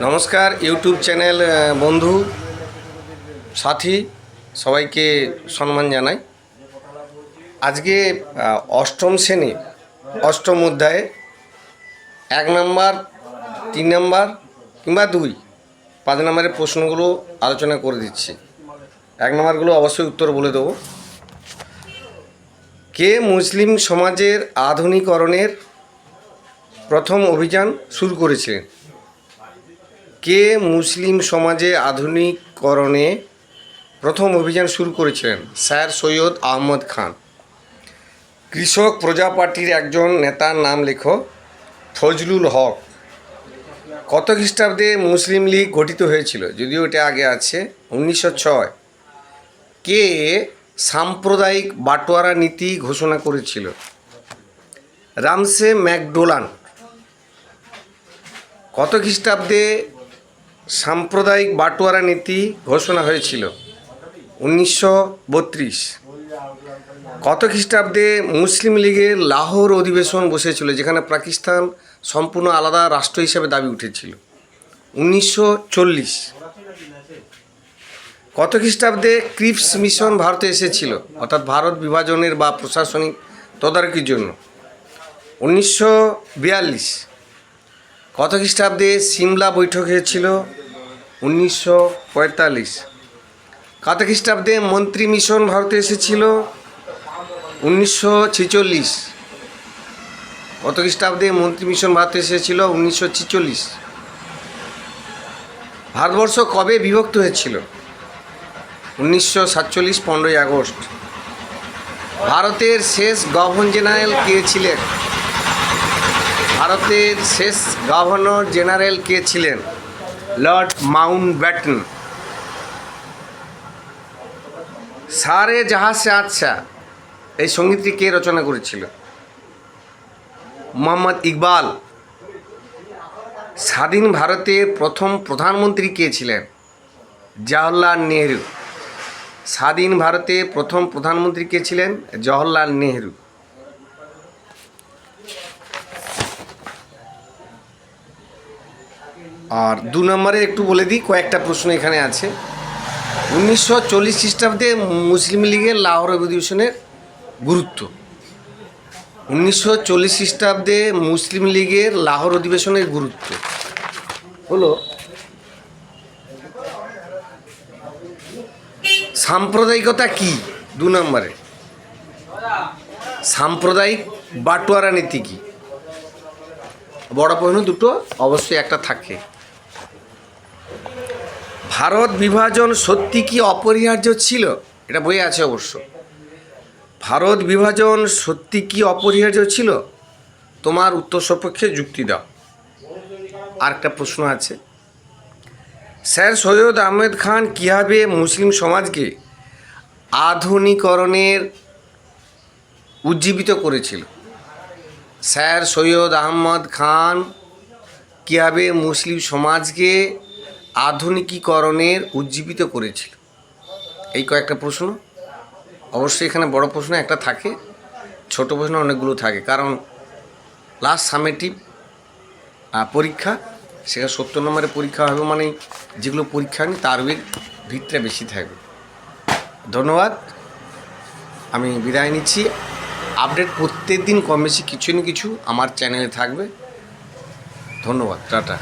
নমস্কার, YouTube channel বন্ধু, সাথী, সবাইকে সম্মান জানাই। আজকে অষ্টম শ্রেণি, অষ্টম অধ্যায়ে এক নম্বর, তিন নম্বর কিংবা দুই, পাঁচ নম্বরের প্রশ্নগুলো আলোচনা করে দিচ্ছি। এক নম্বরগুলো অবশ্যই উত্তর বলে দেবো। কে মুসলিম সমাজের আধুনিকরণের প্রথম অভিযান শুরু করেছিলেন কে মুসলিম সমাজে আধুনিকরণে প্রথম অভিযান শুরু করেছিলেন? স্যার সৈয়দ আহমদ খান। কৃষক প্রজা পার্টির একজন নেতার নাম লেখো, ফজলুল হক। কত খ্রিস্টাব্দে মুসলিম লীগ গঠিত হয়েছিল? যদিও এটা আগে আছে, উনিশশো ছয়। কে সাম্প্রদায়িক বাটোয়ারা নীতি ঘোষণা করেছিল? রামসে ম্যাকডোলান। কত খ্রিস্টাব্দে সাম্প্রদায়িক বাটোয়ারা নীতি ঘোষণা হয়েছিল? উনিশশো বত্রিশ। কত খ্রিস্টাব্দে মুসলিম লীগের লাহোর অধিবেশন বসেছিল, যেখানে পাকিস্তান সম্পূর্ণ আলাদা রাষ্ট্র হিসেবে দাবি উঠেছিল? উনিশশো চল্লিশ। কত খ্রিস্টাব্দে ক্রিপস মিশন ভারতে এসেছিল, অর্থাৎ ভারত বিভাজনের বা প্রশাসনিক তদারকির জন্য? উনিশশো বিয়াল্লিশ। কত খ্রিস্টাব্দে সিমলা বৈঠক হয়েছিল? উনিশশো পঁয়তাল্লিশ। কত খ্রিস্টাব্দে মন্ত্রী মিশন ভারতে এসেছিল? উনিশশো ছেচল্লিশ। কত খ্রিস্টাব্দে মন্ত্রী মিশন ভারতে এসেছিল? উনিশশো ছেচল্লিশ। ভারতবর্ষ কবে বিভক্ত হয়েছিল? উনিশশো সাতচল্লিশ, পনেরোই আগস্ট। ভারতের শেষ গভর্নর জেনারেল কে ছিলেন? ভারতের শেষ গভর্নর জেনারেল কে ছিলেন? লর্ড মাউন্ট ব্যাটন সারে জাহাজে আচ্ছা এই সঙ্গীতটি কে রচনা করেছিল? মোহাম্মদ ইকবাল। স্বাধীন ভারতের প্রথম প্রধানমন্ত্রী কে ছিলেন? জওহরলাল নেহরু। স্বাধীন ভারতে প্রথম প্রধানমন্ত্রী কে ছিলেন? জওহরলাল নেহরু। আর দু নম্বরে একটু বলে দিই, কয়েকটা প্রশ্ন এখানে আছে। উনিশশো চল্লিশ খ্রিস্টাব্দে মুসলিম লীগের লাহোর অধিবেশনের গুরুত্ব। উনিশশো চল্লিশ খ্রিস্টাব্দে মুসলিম লীগের লাহোর অধিবেশনের গুরুত্ব। হলো, সাম্প্রদায়িকতা কি? দু নম্বরে। সাম্প্রদায়িক বাটোয়ারা নীতি কি? বড় প্রশ্ন দুটো অবশ্যই একটা থাকে। ভারত বিভাজন সত্যি কি অপরিহার্য ছিল? এটা বইয়ে আছে অবশ্য। ভারত বিভাজন সত্যি কি অপরিহার্য ছিল? তোমার উত্তর সপক্ষে যুক্তি দাও। আর একটা প্রশ্ন আছে। স্যার সৈয়দ আহমেদ খান কীভাবে মুসলিম সমাজকে আধুনিকরণের উজ্জীবিত করেছিল? স্যার সৈয়দ আহমদ খান কীভাবে মুসলিম সমাজকে আধুনিকীকরণের উজ্জীবিত করেছিল। এই কয়েকটা প্রশ্ন। অবশ্যই এখানে বড় প্রশ্ন একটা থাকে, ছোট প্রশ্ন অনেকগুলো থাকে, কারণ লাস্ট সামেটিভ পরীক্ষা, সেটা সত্তর নম্বরের পরীক্ষা হবে মানে যেগুলো পরীক্ষা নেই তার ভিতরে বেশি থাকবে। ধন্যবাদ। আমি বিদায় নিচ্ছি। আপডেট প্রত্যেক দিন কম বেশি কিছু না কিছু আমার চ্যানেলে থাকবে। ধন্যবাদ। টাটা।